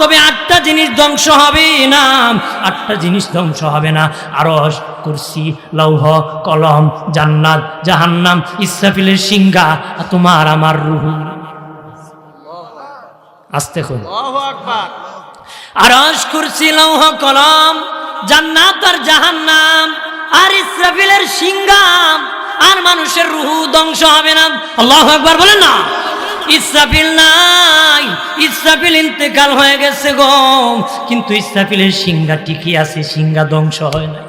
তবে আটটা জিনিস ধ্বংস হবে না আটটা জিনিস ধ্বংস হবে না। আরস কুরসি লৌহ কলম জান্নাত জাহান্নাম ইসরাফিলের সিংহা তোমার আমার রুহু। আসতে খুন আরস কুরসি লৌহ কলম জান্নাত আর জাহান্নাম আর ইসরাফিলের সিংহাম আর মানুষের রুহু ধ্বংস হবে না। আল্লাহ একবার বলেন না। ইসরাফিল নাই, ইসরাফিল ইন্তেকাল হয়ে গেছে গম কিন্তু ইসরাফিলের সিংহা টিকি আছে? সিংহা ধ্বংস হয় না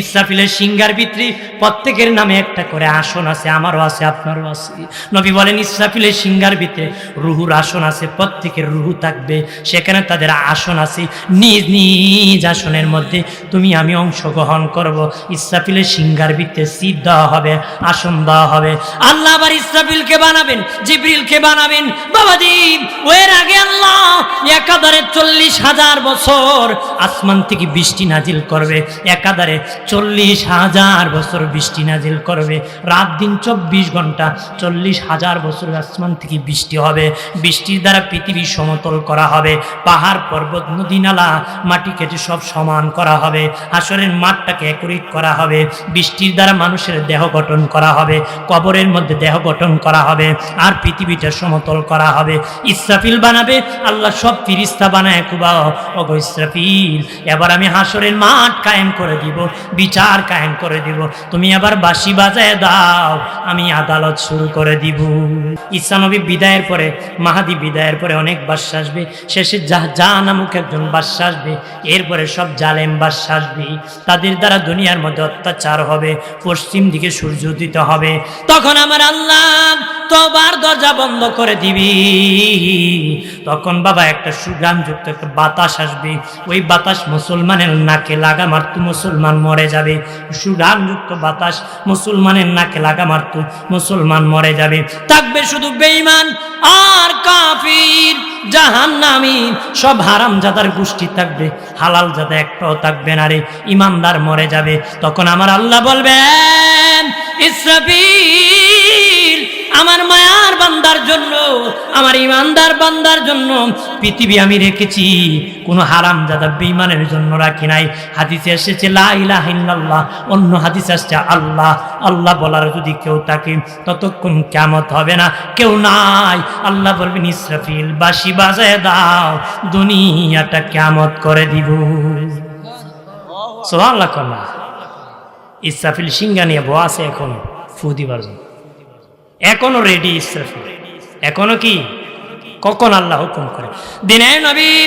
ইসরাফিলের সিংহার ভিতরে প্রত্যেকের নামে একটা করে আসন আছে, আমারও আছে, আপনারও আছে। নবী বলেন, ইসরাফিলের সিংহার ভিতরে রুহুর আসন আছে, প্রত্যেকের রুহু থাকবে, সেখানে তাদের আসন আছে। নিজ নিজ আসনের মধ্যে তুমি আমি অংশগ্রহণ করব। ইসরাফিলের সিংহার ভিতরে সিট দেওয়া হবে, আসন দেওয়া হবে। আল্লাহ আবার ইসরাফিলকে বানাবেন, জিব্রিলকে বানাবেন। বাবাজি ওর আগে আল্লাহ একাধারে চল্লিশ হাজার বছর আসমান থেকে বৃষ্টি নাজিল করবে, একাধারে চল্লিশ হাজার বছর বৃষ্টি নাজিল করবে। রাত দিন চব্বিশ ঘণ্টা চল্লিশ হাজার বছর আসমান থেকে বৃষ্টি হবে। বৃষ্টির দ্বারা পৃথিবী সমতল করা হবে। পাহাড়, পর্বত, নদী, নালা, মাটি কেটে সব সমান করা হবে। আসরের মাঠটাকে একরিত করা হবে। বৃষ্টির দ্বারা মানুষের দেহ গঠন করা হবে। কবরের মধ্যে দেহ গঠন করা হবে। আর পৃথিবীটা সমতল করা হবে। ইসরাফিল বানাবে, আল্লাহ সব ফিরিস্তা বানায়। কুবা অগো ইসরাফিল, এবার আমি হাসরের মাঠ কায়েম করে দিব। বিচার কায়েম করে দিব। তুমি আবার বাঁশি বাজায় দাও, আমি আদালত শুরু করে দিব। ইসানবী বিদায়ের পরে, মাহাদি বিদায়ের পরে অনেক বাদশা আসবে। শেষে যা যা নামক একজন বাদশা আসবে। এরপরে সব জালেম বাদশা আসবে। তাদের দ্বারা দুনিয়ার মধ্যে অত্যাচার হবে, পশ্চিম দিকে সূর্য উদিত হবে। তখন আমার আল্লাহ তোবার দরজা বন্ধ করে দিবি, তখন বাবা একটা সুগ্রামযুক্ত একটা বাতাস আসবে। ওই বাতাস মুসলমানের নাকে লাগা মারতু, মুসলমান মরে যাবে। সুগ্রামযুক্ত বাতাস মুসলমানের নাকে লাগা মারতু, মুসলমান মরে যাবে। থাকবে শুধু বেঈমান আর কাফির, জাহান্নামী, সব হারাম জাদার গোষ্ঠী থাকবে। হালাল জাদা একটাও থাকবে না রে, ইমানদার মরে যাবে। তখন আমার আল্লাহ বলবেন, ইসরাফিল আমার মায়ার বান্দার জন্য, আমার ইমানদার বান্দার জন্য পৃথিবী আমি রেখেছি। কোনো হারাম দাদা বেইমানের জন্য রাখি নাই। হাদিসে এসেছে, লা ইলাহা ইল্লাল্লাহ অন্য হাদিস আসছে, আল্লাহ আল্লাহ বলার যদি কেউ থাকে, ততক্ষণ কেমত হবে না। কেউ নাই। আল্লাহ বলবেন, ইসরাফিল বাসি বাজায় দাও, দুনিয়াটা কেমত করে দিব। সোহাল্লাহ কল্লা ইসরাফিল সিঙ্গা নিয়ে বউ আছে এখনও, ফু দিবার জন্য। এখনও রেডি ইসরাফিল। এখনও কি? কখন আল্লাহ হুকুম করে? দিনে নবী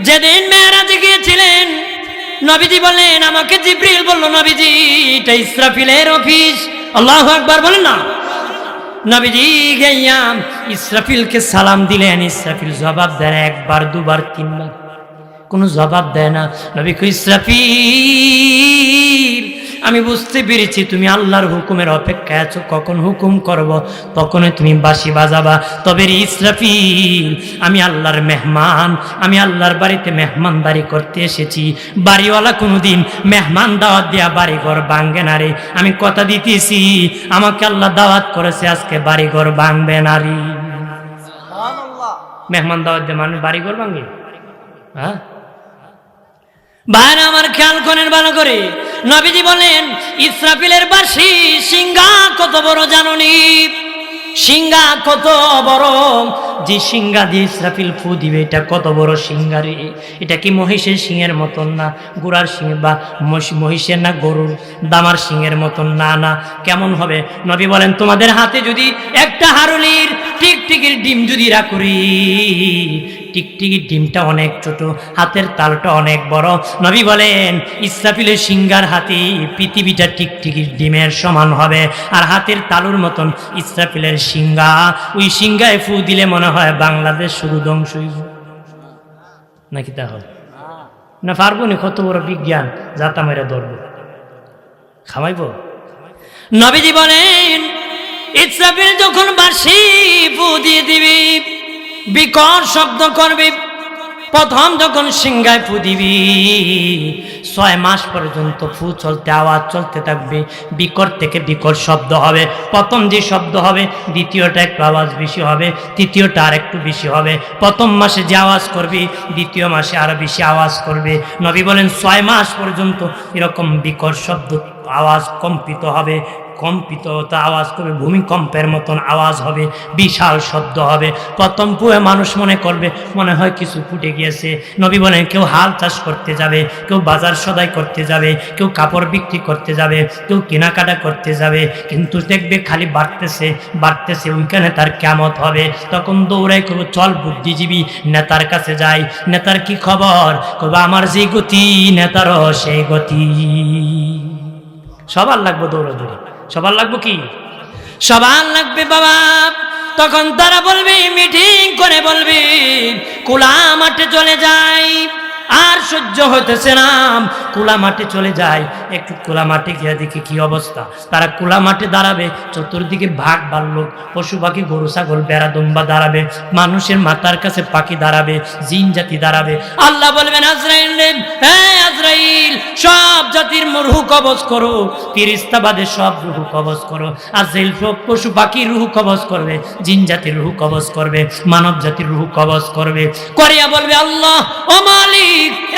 যেদিন মেয়েরাজে গিয়েছিলেন, নবীজি বললেন, আমাকে জিব্রিল বলল, নবীজি, এটা ইসরাফিলের অফিস। আল্লাহ একবার বলেন, না। নবীজি গেয়াম ইসরাফিলকে সালাম দিলেন, ইসরাফিল জবাব দেন একবার, দুবার, তিনবার। কোনো জবাব দেয় না। নবী ইসরাফিল! আমি বুঝতে পেরেছি তুমি আল্লাহর হুকুমের অপেক্ষায় আছো, কখন হুকুম করব, তখনই তুমি বাঁশি বাজাবা। তবে রে ইসরাফিল, আমি আল্লাহর মেহমান, আমি আল্লাহর বাড়িতে মেহমানদারি করতে এসেছি। বাড়িওয়ালা কোনোদিন মেহমান দাওয়াত দেয়া বাড়িঘর ভাঙবে না রে। আমি কথা দিতেছি, আমাকে আল্লাহ দাওয়াত করেছে, আজকে বাড়িঘর ভাঙবে না রে। মেহমান দাওয়াত দিয়ে মানুষ বাড়িঘর ভাঙে? হ্যাঁ? ভাইরা আমার খেয়াল করেন ভালো করে। নবীজি বলেন, ইসরাফিলের বাসি সিংহা কত বড় জাননি? সিংহা কত বড়? যে সিংহা দিয়ে ইসরাফিল ফু দিবে, এটা কত বড় সিংহারে এটা কি মহিষের সিংহের মতন না গুড়ার সিং বা মহিষ- মহিষের না গরুর দামার সিংহের মতন? না না। কেমন হবে? নবী বলেন, তোমাদের হাতে যদি একটা হারুলির টিকটিকির ডিম যদি রাখুরি টিকটিকির ডিমটা অনেক ছোট, হাতের তালটা অনেক বড়। নবী বলেন ইসরাফিলের সিঙ্গার হাতে পৃথিবীটা টিকটিকির ডিমের সমান হবে, আর হাতের তালুর মতন ইসরাফিলের সিঙ্গা। ওই সিঙ্গায় ফু দিলে মনে হয় বাংলাদেশ শুধু ধ্বংস নাকি তা হবে না পারব নি কত বড় বিজ্ঞান, যাতা মেরে ধরব। খামাইব? নবীজি বলেন ইসরাফিল যখন বাসি ফু দিয়ে দিবি বিকট শব্দ করবে। প্রথম যখন সিংহায় ফু দিবি ছয় মাস পর্যন্ত ফু চলতে, আওয়াজ চলতে থাকবে। বিকট থেকে বিকট শব্দ হবে। প্রথম যে শব্দ হবে, দ্বিতীয়টা একটু আওয়াজ বেশি হবে, তৃতীয়টা আর একটু বেশি হবে। প্রথম মাসে যে আওয়াজ করবি, দ্বিতীয় মাসে আরও বেশি আওয়াজ করবে। নবী বলেন, ছয় মাস পর্যন্ত এরকম বিকট শব্দ, আওয়াজ কম্পিত হবে। কম্পিত, তা আওয়াজ করবে, ভূমিকম্পের মতন আওয়াজ হবে, বিশাল শব্দ হবে। প্রথম পুয়ে মানুষ মনে করবে, মনে হয় কিছু ফুটে গিয়েছে। নবী বলেন, কেউ হাল চাষ করতে যাবে, কেউ বাজার সদাই করতে যাবে, কেউ কাপড় বিক্রি করতে যাবে, কেউ কেনাকাটা করতে যাবে, কিন্তু দেখবে খালি বাড়তেছে বাড়তেছে, ওইখানে তার কেমত হবে। তখন দৌড়াই করব চল বুদ্ধিজীবী, নেতার কাছে যাই। নেতার কি খবর? করব আমার যে গতি, নেতারও সেই গতি। সবার লাগবে দৌড়াদৌড়ি। সবার লাগবে কি? সবার লাগবে বাবা। তখন তারা বলবি, মিটিং করে বলবি, কোলা মাঠে চলে যাই। আর সহ্য হইতেছে না। কোলা মাঠে চলে যায়, একটু কোলা মাঠে গিয়ে দেখি কি অবস্থা। তারা কোলা মাঠে দাঁড়াবে, চতুর্দিকে ভাগ বাল্লোক পশু পাখি, গরু, ছাগল বেড়া দুম্বা দাঁড়াবে, মানুষের মাথার কাছে পাখি দাঁড়াবে, জিন জাতি দাঁড়াবে। আল্লাহ বলবেন, আজরাইল হ্যাঁ আজরাইল, সব জাতির রুহু কবজ করো ফিরিস্তাবাদে সব রুহু কবজ করো আজরাইল সব পশু পাখি রুহু কবজ করবে, জিন জাতির রুহু কবজ করবে, মানব জাতির রুহু কবজ করবে। করিয়া বলবে, আল্লাহ, ও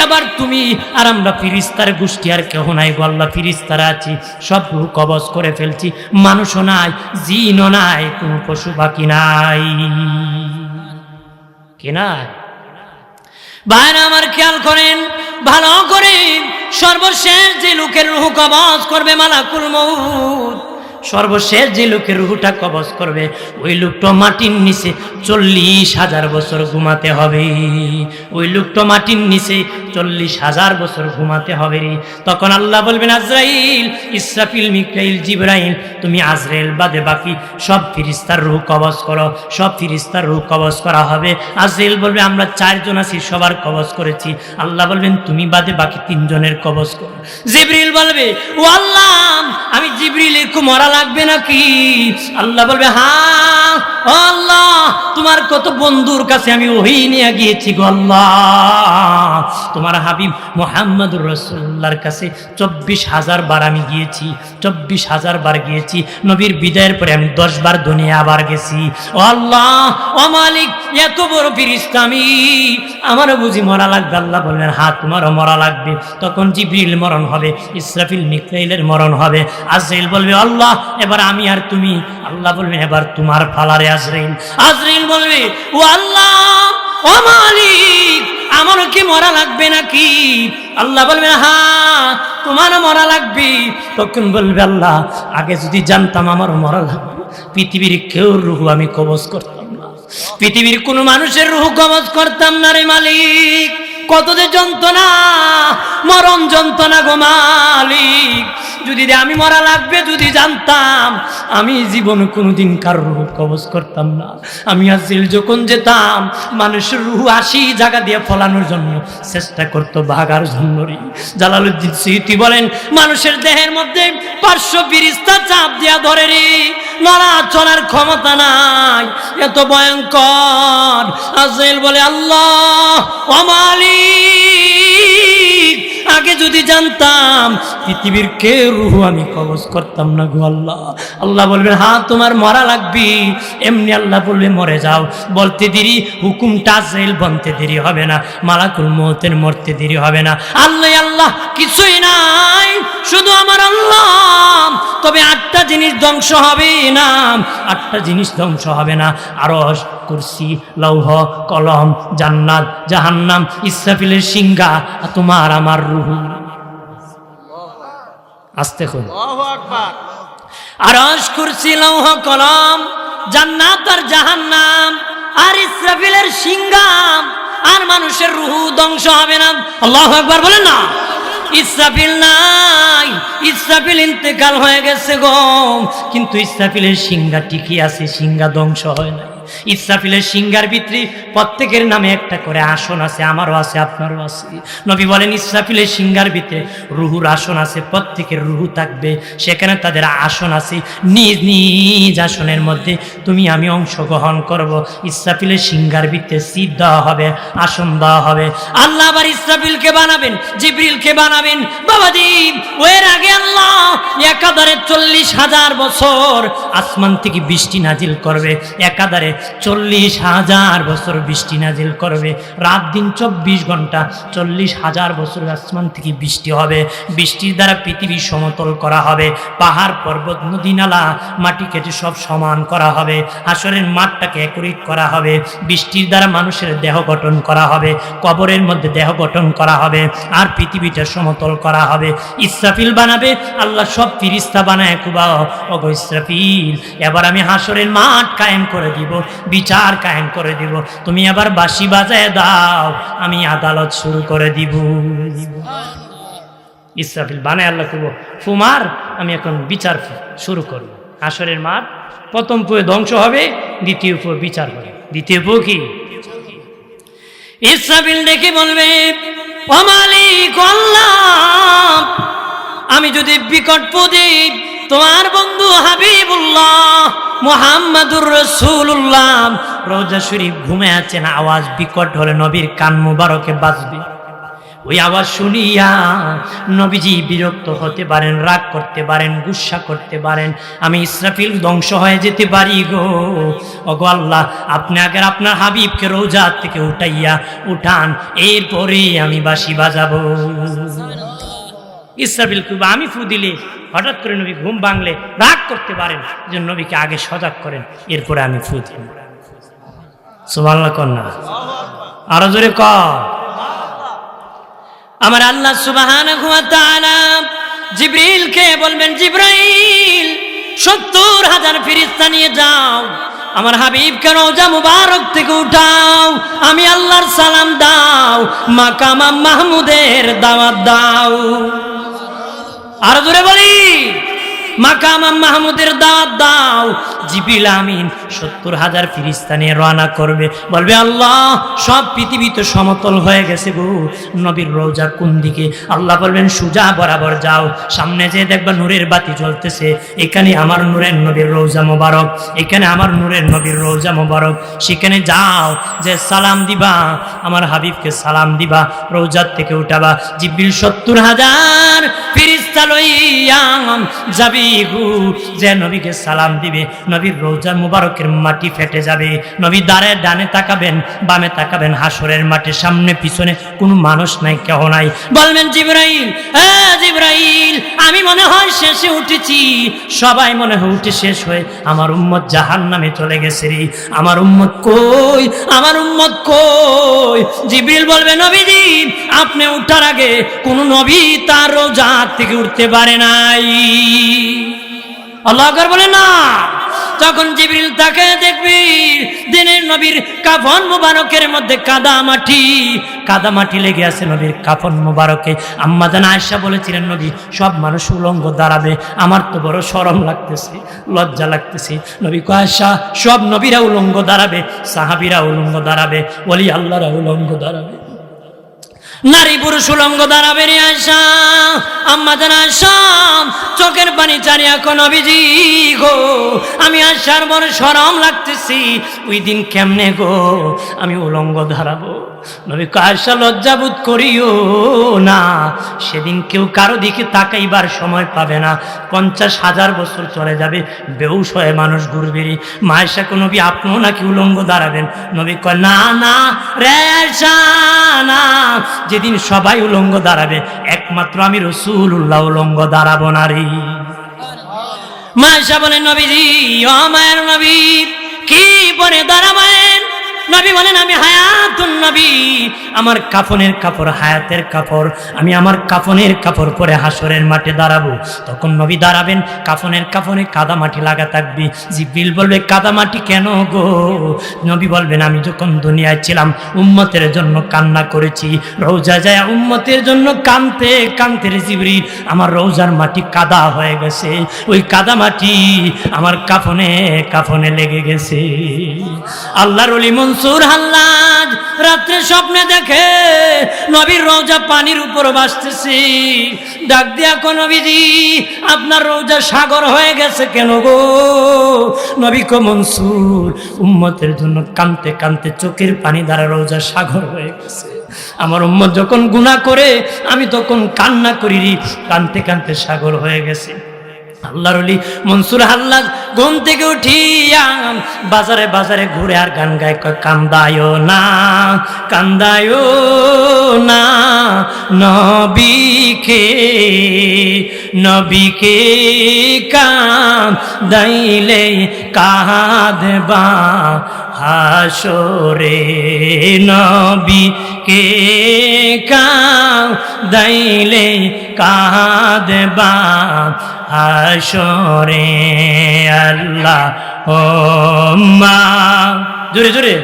এবার তুমি আর আমরা ফিরিস্তার গোষ্ঠী আর কেহ নাই আল্লাহ ফিরিস্তারা আছি, সব কবজ করে ফেলছি। মানুষও নাই, জিনও নাই, কোনো পশু পাখি নাই। ভাইরা আমার খেয়াল করেন, ভালো করে সর্বশেষ যে লোকের রুহু কবজ করবে মালাকুল সর্বশেষ যে লোকের রুহুটা কবজ করবে, ওই লোকটা মাটির নিচে চল্লিশ হাজার বছর ঘুমাতে হবে। ওই লোকটা মাটির নিচে চল্লিশ হাজার বছর ঘুমাতে হবে রে। তখন আল্লাহ বলবেন, আজরাইল, ইসরাফিল, মিকাইল, জিব্রাইল, তুমি আজরাইল বাদে বাকি সব ফিরিস্তার রুহ কবজ করো, সব ফিরিস্তার রুহ কবজ করা হবে। আজরাইল বলবে, আমরা চারজন আছি, সবার কবজ করেছি। আল্লাহ বলবেন, তুমি বাদে বাকি তিনজনের কবজ করো। জিব্রিল বলবে, ও আল্লাহ, আমি জিব্রিল একটু মরা লাগবে নাকি? আল্লাহ বলবে হ্যাঁ আল্লাহ তোমার কত বন্ধুর কাছে আমি ওই নিয়ে গিয়েছি তোমার হাবিব মোহাম্মদ রসুল্লাহর কাছে চব্বিশ হাজার বার আমি গিয়েছি, চব্বিশ হাজার বার গিয়েছি। নবীর বিদায়ের পরে আমি দশ বার দুনিয়া আবার গেছি। ও আল্লাহ, ও মালিক, এত বড় ফিরিস্তা আমি। আমারও বুঝি মরা লাগবে, আল্লাহ বললেন হ্যাঁ তোমারও মরা লাগবে। তখন জিবরিল মরণ হবে, ইসরাফিল মিকাইলের মরণ হবে। আজরাইল বলবে, আল্লাহ, এবার আমি আর তুমি। আল্লাহ বলবে এবার তোমার ফালারে আজরাইল। আজরাইল বলবে, ও আল্লাহ, ও মালিক কি মরা লাগবে নাকি? আল্লাহ বলবে হা তোমার মরা লাগবে। তখন বলবে, আল্লাহ, আগে যদি জানতাম আমার মরা লাগবে। পৃথিবীর কেউ রুহু আমি কবজ করতাম না। পৃথিবীর কোনো মানুষের রুহু কবজ করতাম না রে মালিক। কত যে যন্ত্রণা, মরণ যন্ত্রণা গো মালিক। যদি আমি মরা লাগবে, যদি জানতাম, আমি জীবন কোনোদিন কারোর রুহ কবজ করতাম না। আমি আসিল যখন যেতাম, মানুষের রুহ আসি জায়গা দিয়ে ফলানোর জন্য চেষ্টা করতো ভাগার জন্য রে জালালুদ্দিন স্মৃতি বলেন, মানুষের দেহের মধ্যে পার্শ্ব বিরিস্তা চাপ দিয়া ধরে রে। নড়া চড়ার ক্ষমতা নাই। এত ভয়ঙ্কর। আজরাইল বলে আল্লাহ অমালিক আগে যদি জানতাম পৃথিবীর কে রুহু আমি কবজ করতাম না গো আল্লাহ। আল্লাহ বলবেন হ্যাঁ তোমার মরা লাগবি। এমনি আল্লাহ বলবে মরে যাও। বলতে দেরি, হুকুমটা আজরাইল বনতে দেরি হবে না, মালাকুল মৌতের মরতে দেরি হবে না। আল্লাহ আল্লাহ, কিছুই নাই, শুধু আমার আল্লাহ। তবে আটটা জিনিস ধ্বংস হবে না, আটটা জিনিস ধ্বংস হবে না। আরস কুরসি, লৌহ, কলম, জান্নাত, জাহান্নাম, ইসরাফিলের সিংহা তোমার আমার রুহু। আসতে খুন আরস কুরসি লৌহ কলম জান্নাত আর জাহান্নাম আর ইসরাফিলের সিংহাম আর মানুষের রুহু ধ্বংস হবে না। আল্লাহ একবার বলেন না। ইসরাফিল নাই ইসরাফিল ইন্তেকাল হয়ে গেছে গো। কিন্তু ইসরাফিলের সিংহা টিকি আছে সিংহা ধ্বংস হয় নাই। ইসরাফিলের সিঙ্গার ভিতরে প্রত্যেকের নামে একটা করে আসন আছে, আমারও আছে, আপনারও আছে। নবী বলেন, ইসরাফিলের সিঙ্গার ভিতরে রুহুর আসন আছে, প্রত্যেকের রুহু থাকবে, সেখানে তাদের আসন আছে। নিজ নিজ আসনের মধ্যে তুমি, আমি অংশগ্রহণ করব। ইসরাফিলের সিঙ্গার ভিতরে সিট দেওয়া হবে, আসন দেওয়া হবে। আল্লাহ আবার ইসরাফিলকে বানাবেন, জিবরিলকে বানাবেন। বাবাজি ওর আগে আল্লাহ একাধারে চল্লিশ হাজার বছর আসমান থেকে বৃষ্টি নাজিল করবে, একাধারে চল্লিশ হাজার বছর বৃষ্টি নাজিল করবে। রাত দিন চব্বিশ ঘণ্টা চল্লিশ হাজার বছর আসমান থেকে বৃষ্টি হবে। বৃষ্টির দ্বারা পৃথিবী সমতল করা হবে। পাহাড়, পর্বত, নদী, নালা, মাটি কেটে সব সমান করা হবে। আসরের মাঠটাকে একরিট করা হবে। বৃষ্টির দ্বারা মানুষের দেহ গঠন করা হবে। কবরের মধ্যে দেহ গঠন করা হবে। আর পৃথিবীটা সমতল করা হবে। ইসরাফিল বানাবে, আল্লাহ সব ফিরিস্তা বানায়। কুবা অগো ইসরাফিল, এবার আমি হাসরের মাঠ কায়েম করে দিব। বিচার কায়েম করে দিব। তুমি আবার বাঁশি বাজায় দাও, আমি আদালত শুরু করে দিব। ইসরাফিল বানায় আল্লাহ কুব ফুমার, আমি এখন বিচার শুরু করব। হাসরের মাঠ, প্রথম পুয়ে ধ্বংস হবে, দ্বিতীয় পুয়ে বিচার হবে। দ্বিতীয় পু কি? ইসরাফিল দেখে বলবে আমি যদি বিকট পদে তোমার বন্ধু হাবিবুল্লাহ মোহাম্মদুর রসুল্লাহ রোজা শরীফ ঘুমে আছেন আওয়াজ বিকট হলে নবীর কান মুবারকে বাজবে। ওই আওয়াজ শুনিয়া নবীজি বিরক্ত হতে পারেন, রাগ করতে পারেন, গুসা করতে পারেন। আমি ইসরাফিল ধ্বংস হয়ে যেতে পারি গো। ওগো আল্লাহ, আপনি আগে আপনার হাবিবকে রোজা থেকে উঠাইয়া উঠান, এরপরে আমি বাসি বাজাবো। ইসরাফিল খুব আমি ফু দিলে। হঠাৎ করে নবী ঘুম ভাঙলে রাগ করতে পারেন যে নবীকে আগে সজাগ করেন, এরপরে আমি ফু দিই। সুমাল্লা কন্যা আরও জোরে কর। আমার আল্লাহ সুবাহান জিব্রিলকে বলবেন, জিব্রাইল, সত্তর হাজার ফিরিস্তা নিয়ে যাও। আমার হাবিবকে রোজা মুবারক থেকে উঠাও। আমি আল্লাহর সালাম দাও। মাকামা মাহমুদের দাওয়াত দাও। আর জোরে বলি। মাহমুদের দাওয়াত দাও। জিবিল আমিন সত্তর হাজার ফিরিস্তা নিয়ে রওনা করবে। বলবে, আল্লাহ, সব পৃথিবী তো সমতল হয়ে গেছে গো। নবীর রোজা কোন দিকে? আল্লাহ বলবেন, সুজা বরাবর যাও। সামনে যে দেখবা নূরের বাতি জ্বলতেছে, এখানে আমার নূরের নবীর রোজা মোবারক। এখানে আমার নূরের নবীর রোজা মোবারক। সেখানে যাও, যে সালাম দিবা, আমার হাবিবকে সালাম দিবা রোজার থেকে উঠাবা। জিবিল সত্তর হাজার ফিরিস্তা লইয়াম যাবি গু যে নবীকে সালাম দিবে, নবীর রোজা মুবারকের মাটি ফেটে যাবে। নবী দাঁড়ে ডানে তাকাবেন, বামে তাকাবেন, হাসরের মাঠে, সামনে, পিছনে, কোনো মানুষ নাই, কেহ নাই। বলবেন, জিব্রাইল জিব্রাইল, আমি মনে হয় শেষে উঠেছি। সবাই মনে হয় উঠে শেষ হয়ে আমার উম্মত জাহান নামে চলে গেছে রে। আমার উম্মত কই? আমার উম্মত কই? জিব্রিল বলবে, নবীজি, আপনি উঠার আগে কোন নবী তার রোজা থেকে উঠতে পারে নাই। আল্লাহ বলে, না। তখন জিবরিল তাকে দেখবি, দিনের নবীর কাফন মুবারকের মধ্যে কাদা মাটি কাদা মাটি লেগে আছে নবীর কাফন মুবারকে। আম্মা জান আয়েশা বলেছিলেন, নবী, সব মানুষ উলঙ্গ দাঁড়াবে, আমার তো বড় শরম লাগতেছে, লজ্জা লাগতেছে। নবী কয়েশা সব নবীরা উলঙ্গ দাঁড়াবে, সাহাবিরা উলঙ্গ দাঁড়াবে, ওলি আল্লাহরা উলঙ্গ দাঁড়াবে। নারী পুরুষ উলঙ্গ দ্বারা বেরিয়ে আসা। আম্মা জানা আসাম চোখের পানি চারি এখন অভিজি গো। আমি আসার বড় সরম লাগতেছি। ওই দিন কেমনে গো? আমি উলঙ্গ দাঁড়াবো নবী কায়সা লজ্জাবোধ করিও না? সেদিন কেউ কারও দিকে তাকাইবার সময় পাবে না। পঞ্চাশ হাজার বছর চলে যাবে, বেউস হয়ে মানুষ ঘুরবে রে মায়েশা কোন নবী আপনিও নাকি উলঙ্গ দাঁড়াবেন? নবী কয়, না না, রে না। যেদিন সবাই উলঙ্গ দাঁড়াবে, একমাত্র আমি রসুল্লাহ উলঙ্গ দাঁড়াবো না রে। মায়েশা বলেন নবীজি, ও মায়ের নবী, কি পরে দাঁড়াবেন নবী বলেন, আমি হায়াতুন নবী। আমার কাফনের কাপড় হায়াতের কাপড়। আমি আমার কাফনের কাপড় পরে হাসরের মাঠে দাঁড়াবো। তখন নবী দাঁড়াবেন, কাফনের কাফনে কাদা মাটি লাগা থাকবে। জিব্রিল বলবে, কাদা মাটি কেন গো? নবী বলবেন, আমি যখন দুনিয়ায় ছিলাম, উম্মতের জন্য কান্না করেছি। রোজা যায়, উম্মতের জন্য কানতে কানতে রে জিবরিল, আমার রোজার মাটি কাদা হয়ে গেছে। ওই কাদা মাটি আমার কাফনে কাফনে লেগে গেছে। আল্লাহর অলি মনসুর হাল্লাজ রাত্রে স্বপ্নে দেখে নবীর রোজা পানির উপর ভাসতেছে। ডাক দিয়া কোন নবীজি, আপনার রোজা সাগর হয়ে গেছে কেন গো? নবী কো মনসুর, উম্মতের জন্য কানতে কানতে চোখের পানি দ্বারা রোজা সাগর হয়ে গেছে। আমার উম্মত যখন গুণা করে, আমি তখন কান্না করি, কানতে কানতে সাগর হয়ে গেছে। আল্লাহর অলি মনসুর হাল্লাদ ঘুম থেকে উঠিয়া বাজারে বাজারে ঘুরে আর গান গায়, কয়, কান্দায় না কান্দায় না, নবীকে নবীকে কান দাইলে কাঁদবা হাসরে নবীকে কাম দাইলে কাঁদবা হাসরে আল্লাহ ও মা জোরে জোরে।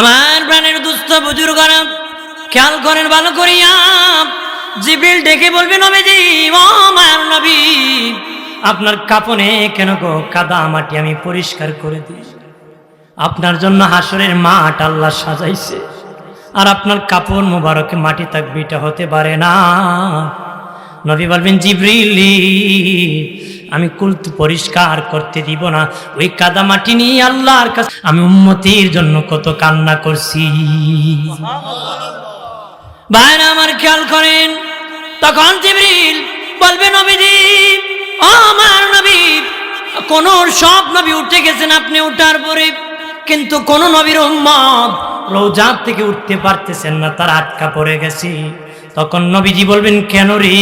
আমার প্রাণের দুস্থ বুজুর্গ খেয়াল করেন ভালো করিয়া। জিবিল ডেকে বলবে, নবীজি, ও মায়ার নবী, আপনার কাপনে কেন গো কাদা মাটি আমি পরিষ্কার করে দিই? আপনার জন্য হাসরের মাঠ আল্লাহ সাজাইছে। আর আপনার কাপড় মোবারকে মাটি থাকবে এটা হতে পারে না। নবী বলবেন, জিব্রিলি, আমি কুলত পরিষ্কার করতে দিব না। ওই কাদা মাটি নিয়ে আল্লাহর কাছে আমি উন্মতির জন্য কত কান্না করছি। ভাইরা আমার খেয়াল করেন, তখন জিবরিল বলবে, নবীজি, ও আমার নবী, কোন সব নবী উঠে গেছেন আপনি উঠার পরে, কিন্তু কোন নবীর উম্মত রোজার থেকে উঠতে পারতেছেন না, তার আটকা পড়ে গেছি। তখন নবীজি বলবেন, কেন রে?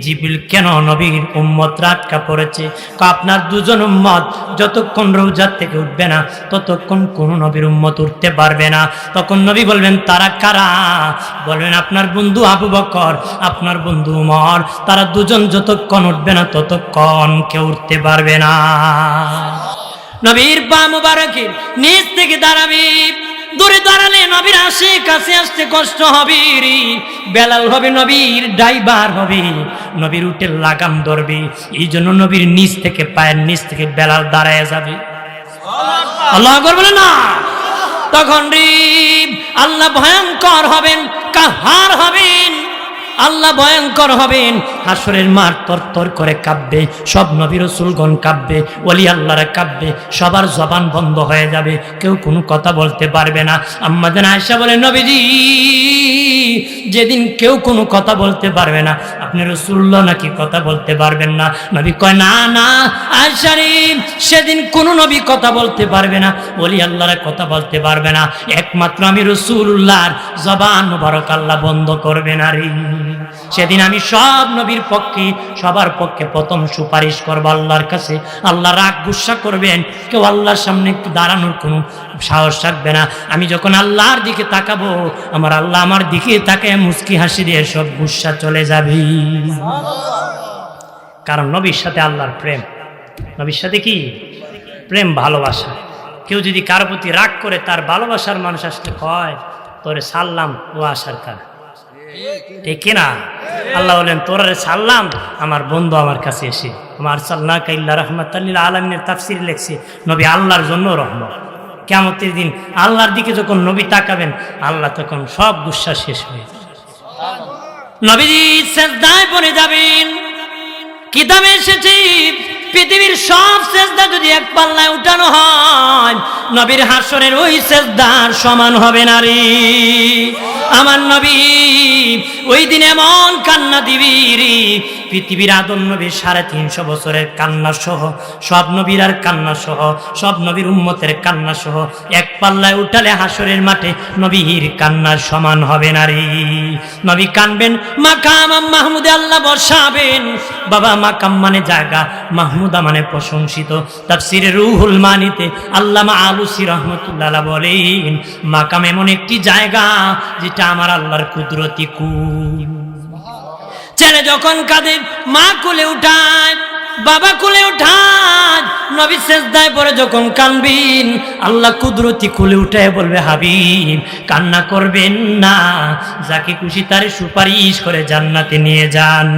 জিবিল কেন নবীর উম্মত আটকা পড়েছে আপনার দুজন উম্মত যতক্ষণ রোজার থেকে উঠবে না, ততক্ষণ কোন নবীর উম্মত উঠতে পারবে না। তখন নবী বলবেন, তারা কারা? বলবেন, আপনার বন্ধু আবু বকর, আপনার বন্ধু উমর, তারা দুজন যতক্ষণ উঠবে না, ততক্ষণ কেউ উঠতে পারবে না। নবীর পা মুবারকের নিচ থেকে দাঁড়াবি। দূরে দাঁড়ালে নবীর আসে, কাছে আসতে কষ্ট হবে রে। বেলাল হবে নবীর, ড্রাইভার হবে। নবীর উঠে লাগাম ধরবে। এই জন্য নবীর নিচ থেকে পায়ের নিচ থেকে বেলাল দাঁড়ায় যাবে। আল্লাহ করবে না? তখন রে, আল্লাহ ভয়ঙ্কর হবেন, কাহার হবেন। আল্লাহ ভয়ঙ্কর হবেন। হাসরের মার তর তর করে কাঁপবে সব নবী রসুলগণ কাঁপবে ওলি আল্লাহরা কাঁপবে সবার জবান বন্ধ হয়ে যাবে, কেউ কোনো কথা বলতে পারবে না। আম্মাদের আয়সা বলে, নবীজি, যেদিন কেউ কোনো কথা বলতে পারবে না, আপনি রসুল্লাহ নাকি কথা বলতে পারবেন না। নবী কয়, না না আয়সারি সেদিন কোনো নবী কথা বলতে পারবে না বলি আল্লাহরা কথা বলতে পারবে না। একমাত্র আমি রসুল্লাহর জবান মুবারক আল্লাহ বন্ধ করবে না রে। সেদিন আমি সব নবীর পক্ষে, সবার পক্ষে প্রথম সুপারিশ করব আল্লাহর কাছে। আল্লাহ রাগ গুসা করবেন, কেউ আল্লাহর সামনে একটু দাঁড়ানোর কোনো সাহস থাকবে না। আমি যখন আল্লাহর দিকে তাকাবো, আমার আল্লাহ আমার দিকে তাকে মুস্কি হাসি দিয়ে সব গুসা চলে যাবে। কারণ নবীর সাথে আল্লাহর প্রেম। নবীর সাথে কি? প্রেম, ভালোবাসা। কেউ যদি কারও প্রতি রাগ করে, তার ভালোবাসার মানুষ আসতে কয়, তোরে সারলাম ও আসার কার? ঠিক কিনা আল্লাহ বলেন, তোরারে সারলাম আমার বন্ধু আমার কাছে এসে। আমার সাল্লাহ কাইল্লা রহমতাল্লিল আলমিনের তাফসির লেখছে, নবী আল্লাহর জন্য রহমত। কেমতের দিন আল্লাহর দিকে যখন নবী তাকাবেন, আল্লাহ তখন সব গুসা শেষ হয়ে নবীজি শ্রদ্ধায় পড়ে যাবেন। কিতাবে এসেছে পৃথিবীর সব সেজদা যদি এক পাল্লায় উঠানো হয়, নবীর হাসরের ওই সেজদার সমান হবে না রে। আমার নবী, ওই দিন এমন কান্না দিবি পৃথিবীর আদম নবীর সাড়ে তিনশো বছরের কান্না সহ, সব নবীর আর কান্না সহ, সব নবীর উম্মতের কান্না সহ, এক পাল্লায় উঠালে হাসরের মাঠে নবীর কান্নার সমান হবে না রে। নবী কানবেন, মাকাম মাহমুদে আল্লাহ বসাবেন। বাবা, মাকাম মানে জায়গা, মাহমুদা মানে প্রশংসিত। তাফসিরে রুহুল মানিতে আল্লামা আলুসি রহমতুল্লাহ বলেন, মাকাম এমন একটি জায়গা যেটা আমার আল্লাহর কুদরতি কুল। ছেলে যখন কাঁদে, মা কোলে উঠায়, বাবা কোলে উঠায় নবী শেষদায় পরে যখন কানবিন, আল্লাহ কুদরতি কোলে উঠায় বলবে, হাবিব, কান্না করবেন না, যাকে খুশি তারে সুপারিশ করে জান্নাতে নিয়ে যান।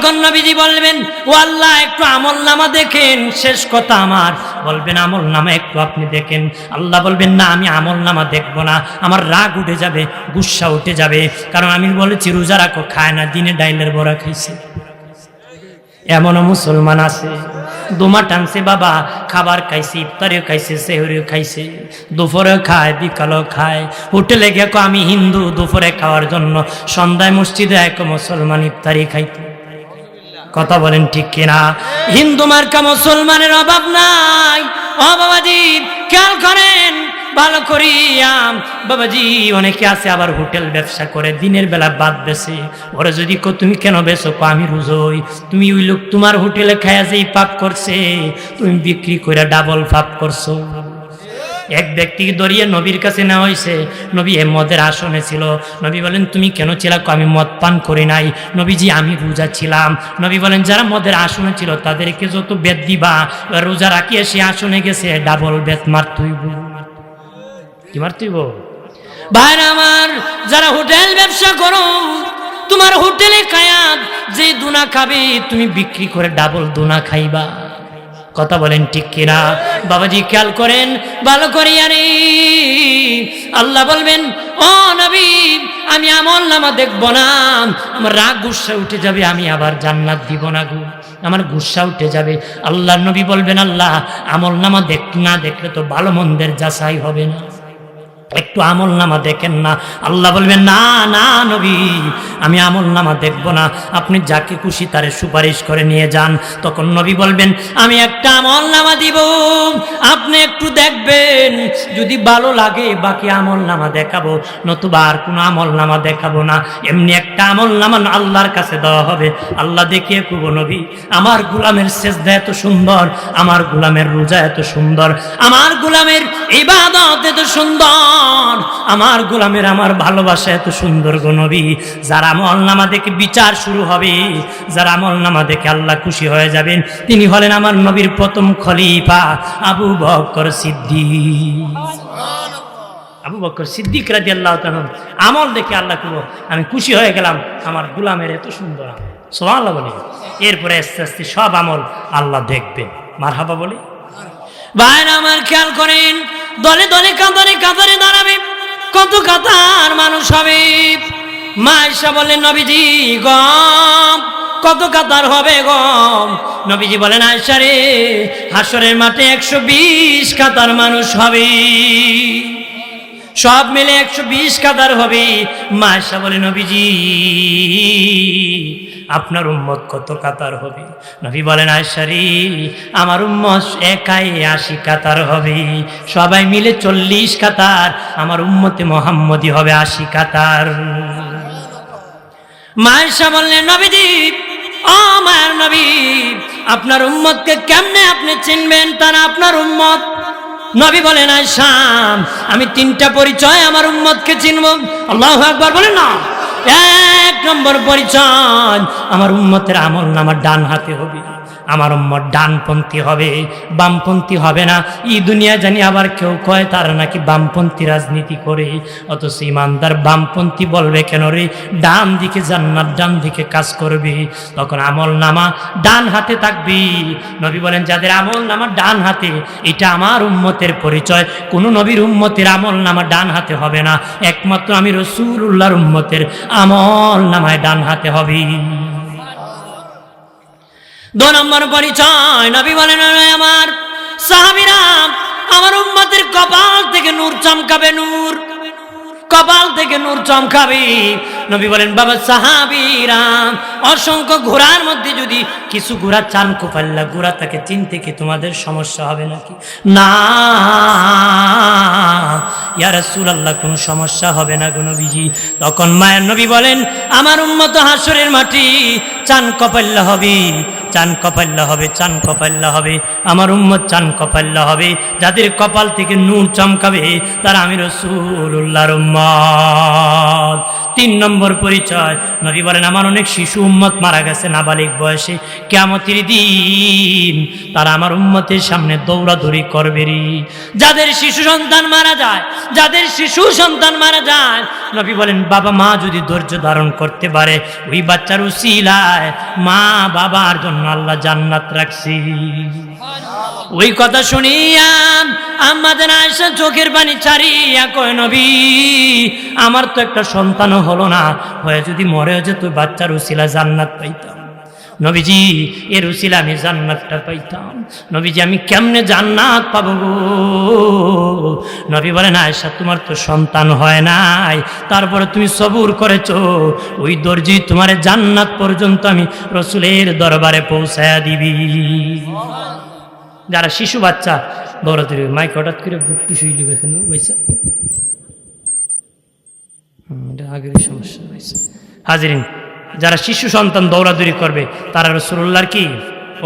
তখন নবীজি বলবেন, ও আল্লাহ, একটু আমল নামা দেখেন, শেষ কথা আমার। বলবেন, আমল নামা একটু আপনি দেখেন। আল্লাহ বলবেন, না, আমি আমল নামা দেখব না। আমার রাগ উঠে যাবে, গুসা উঠে যাবে। কারণ আমি বলেছি, রোজা রাখো, খায় না, দিনে ডাইলের বড়া খাইছে। এমনও মুসলমান আছে। দুমা টানছে, বাবা, খাবার খাইছে, ইফতারেও খাইছে, সেহরেও খাইছে। দুপুরে খায়, বিকালও খায়। হোটেলে গেকো আমি হিন্দু, দুপুরে খাওয়ার জন্য সন্ধ্যায় মসজিদে এক মুসলমান ইফতারি খাইতো। কথা বলেন ঠিক কিনা? হিন্দু মার্কা মুসলমানের অভাব নাই। ও বাবাজি, খেয়াল করেন, ভালো করিয়া বাবাজি, অনেকে আছে আবার হোটেল ব্যবসা করে, দিনের বেলা বাদ বেছে ওরা যদি কো, তুমি কেন বেছো আমি রুজোই। তুমি ওই লোক তোমার হোটেলে খায়া যেই পাপ করছে, তুমি বিক্রি করে ডাবল পাপ করছ। এক ব্যক্তিকে দরিয়ে নবীর কাছে নেওয়া হয়েছে। নবী এ মদের আসনে ছিল। নবী বলেন, তুমি কেন ছিল আমি মদ পান করি নাই। নবীজি, আমি রোজা ছিলাম। নবী বলেন, যারা মদের আসনে ছিল, তাদেরকে যত বেদ দিবা, রোজা রাখিয়ে সে আসনে গেছে, ডাবল বেত মার কি মার তুইব ভাইরা আমার, যারা হোটেল ব্যবসা করো, তোমার হোটেলে খায়াত যে দুনা খাবে, তুমি বিক্রি করে ডাবল দুনা খাইবা। কথা বলেন ঠিক কিনা? বাবাজি খেয়াল করেন, ভালো করিয়া রে আল্লাহ বলবেন, ও নবী, আমি আমল নামা দেখব না। আমার রাগ গুসা উঠে যাবে, আমি আবার জান্নাত দিব না গু। আমার গুসা উঠে যাবে। আল্লাহ নবী বলবেন, আল্লাহ, আমল নামা দেখ না, দেখলে তো ভালো মন্দের যাচাই হবে না। একটু আমল নামা দেখেন না। আল্লাহ বলবেন, না না, নবী, আমি আমল নামা দেখব না। আপনি যাকে খুশি তারে সুপারিশ করে নিয়ে যান। তখন নবী বলবেন, আমি একটা আমল নামা দিব। আপনি একটু দেখবেন। যদি ভালো লাগে, বাকি আমল নামা দেখাবো। নতুবা আর কোনো আমল নামা দেখাবো না। এমনি একটা আমল নামা আল্লাহর কাছে দেওয়া হবে। আল্লাহ দেখিয়ে কুব নবী, আমার গুলামের সেজদা এত সুন্দর। আমার গুলামের রোজা এত সুন্দর। আমার গুলামের ইবাদত এত সুন্দর। আমার গোলামের আমার ভালোবাসা এত সুন্দর গো নবী। যারা আমল নামা দেখে বিচার শুরু হবে যারা আমল নামা দেখে আল্লাহ খুশি হয়ে যাবেন তিনি হলেন আমার নবীর প্রথম খলিফা আবু বকর সিদ্দিক। আবু বকর সিদ্দিক রাজি আল্লাহ আমল দেখে আল্লাহ কুব আমি খুশি হয়ে গেলাম আমার গুলামের এত সুন্দর আমল। বলি। এরপরে আস্তে আস্তে সব আমল আল্লাহ দেখবে মার হাবা বলি। ভাইরা আমার খেয়াল করেন দলে দলে কাতারে কাতারে দাঁড়াবে। কত কাতার মানুষ হবে। মা এসা বললেন, নবীজি গম কত কাতার হবে গম নবীজি বলেন আয়সা রে, হাসরের মাঠে একশো বিশ কাতার মানুষ হবে। সব মিলে একশো বিশ কাতার হবে। মা এসা বলে, নবীজি আপনার উম্মত কত কাতার হবে? নবী বলেন, আয়সারি, আমার উম্মত একাই আশি কাতার হবে। সবাই মিলে চল্লিশ কাতার, আমার উম্মতে মোহাম্মদি হবে আশি কাতার। মায়েশা বললেন, নবীজি, ও মায়ের নবী, আপনার উম্মতকে কেমনে আপনি চিনবেন? তারা আপনার উম্মত। নবী বলেন আয়সাম আমি তিনটা পরিচয় আমার উম্মতকে চিনব। আল্লাহ একবার বলেন না। এক নম্বর পরিচয় আমার উম্মতের আমল আমার ডান হাতে হবে। আমার উম্মত ডানপন্থী হবে, বামপন্থী হবে না। এই দুনিয়া জানি আবার কেউ কয় তারা নাকি বামপন্থী রাজনীতি করে। অথচ ইমানদার বামপন্থী বলবে কেন রে? ডান দিকে জান্নাত, ডান দিকে কাজ করবে। তখন আমল নামা ডান হাতে থাকবি। নবী বলেন, যাদের আমল নামা ডান হাতে, এটা আমার উম্মতের পরিচয়। কোন নবীর উম্মতের আমল নামা ডান হাতে হবে না। একমাত্র আমি রসুল উল্লাহর উম্মতের আমল নামায় ডান হাতে হবে। দু নম্বর পরিচয়, নবী বলেন আমার সাহাবিরা, আমার উম্মতের কপাল থেকে নূর চমকাবে নূর, কপাল থেকে নূর চমকাবে। নবী বলেন, বাবা সাহাবিরাম অসংখ্য ঘোড়ার মধ্যে যদি কিছু ঘোড়া চান কোপাল্লা ঘোড়া তাকে চিনতে কি তোমাদের সমস্যা হবে নাকি? না রাসূলুল্লাহ, কোনো সমস্যা হবে না গো নবীজি। তখন মায়ের নবী বলেন, আমার উম্মত হাসরের মাটি চান কপাল্লা হবে, চান কপাল্লা হবে, চান কপাল্লা হবে, আমার উম্মত চান কপাল্লা হবে, যাদের কপাল থেকে নূর চমকাবে তারা আমি রসুল্লাহর উম্মত। তিন নম্বর পরিচয়। নবী বলেন, আমার অনেক শিশু উম্মত মারা গেছে নাবালিক বয়সে। কেমতির দিন তারা আমার উম্মতের সামনে দৌড়াদৌড়ি করবে যাদের শিশু সন্তান মারা যায়, যাদের শিশু সন্তান মারা যায়, নবী বলেন, বাবা মা যদি ধৈর্য ধারণ করতে পারে, ওই বাচ্চার উসিলায় মা বাবার জন্য আল্লাহ জান্নাত রাখছি। ওই কথা শুনিয়া আমাদের আয়সা চোখের পানি ছাড়িয়া কয়, নবী, আমার তো একটা সন্তান হলো না। হয়ে যদি মরে যেত, বাচ্চার উসিলা জান্নাত পাইতাম। নবীজি, এর উসিলা আমি জান্নাতটা পাইতাম। নবীজি, আমি কেমনে জান্নাত পাবো গো? নবী বলেন আয়সা তোমার তো সন্তান হয় নাই। তারপরে তুমি সবুর করেছ। ওই দর্জি তোমার জান্নাত পর্যন্ত আমি রসুলের দরবারে পৌঁছায়া দিবি। যারা শিশু বাচ্চা বড় দৌড়াদৌড়ি মাইক হঠাৎ করে বুকটু শুইলি এখানে এটা আগের সমস্যা হয়েছে। হাজিরিন যারা শিশু সন্তান দৌড়াদৌড়ি করবে তারা রসুল্লাহর কি?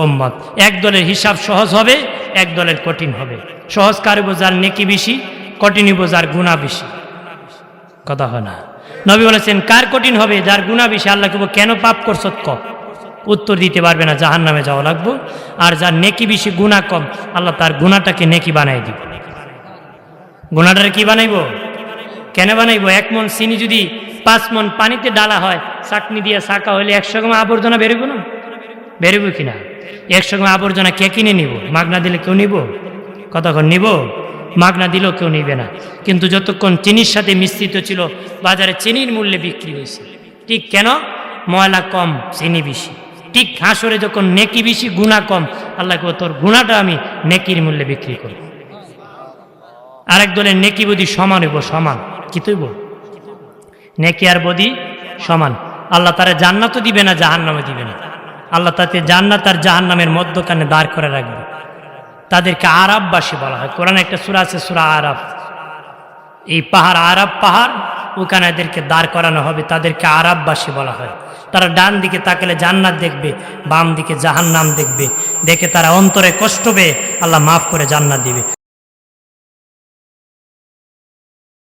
ওম্মত এক দলের হিসাব সহজ হবে এক দলের কঠিন হবে। সহজ কার বোঝার নেকি বেশি কঠিন বোঝার গুণা বেশি? কথা হয় না। নবী বলেছেন কার কঠিন হবে যার গুণা বেশি আল্লাহ কেন পাপ করছ ক? উত্তর দিতে পারবে না জাহান নামে যাওয়া লাগবো। আর যার নেকি বেশি গুণা কম, আল্লাহ তার গুণাটাকে নেকি বানাই দিব। গুণাটারে কি বানাইব? কেন বানাইব? এক মন চিনি যদি, পাঁচ মন পানিতে ডালা হয়, চাকনি দিয়ে চাকা হলে একশো গ্রাম আবর্জনা বেরোব না? বেরোবো কিনা একশো গ্রাম আবর্জনা কে কিনে নিব? মাগনা দিলে কেউ নিব? কতক্ষণ নিব? মাগনা দিলেও কেউ নিবে না। কিন্তু যতক্ষণ চিনির সাথে মিশ্রিত ছিল, বাজারে চিনির মূল্যে বিক্রি হয়েছে। ঠিক কেন? ময়লা কম, চিনি বেশি। ঠিক হাসরে যখন নেকি বেশি গুণা কম, আল্লাহ তোর গুণাটা আমি নেকির মূল্যে বিক্রি করব। আরেক দলের নেকি বদি সমান হইব, সমান। কি তৈব? নেকি আর বদি সমান। আল্লাহ তারা জান্নাতও দিবে না জাহান নামে দিবে না। আল্লাহ তাতে জান্নাত আর জাহান নামের মধ্যখানে দাঁড় করে রাখবে। তাদেরকে আরববাসী বলা হয়। কোরআন একটা সুরা আছে, সুরা আরব এই পাহাড়, আরব পাহাড়, ওখানে এদেরকে দাঁড় করানো হবে, তাদেরকে আরববাসী বলা হয়। তারা ডান দিকে তাকালে জান্নাত দেখবে, বাম দিকে জাহান্নাম দেখবে। দেখে তারা অন্তরে কষ্ট পেয়ে আল্লাহ মাফ করে জান্নাত দিবে।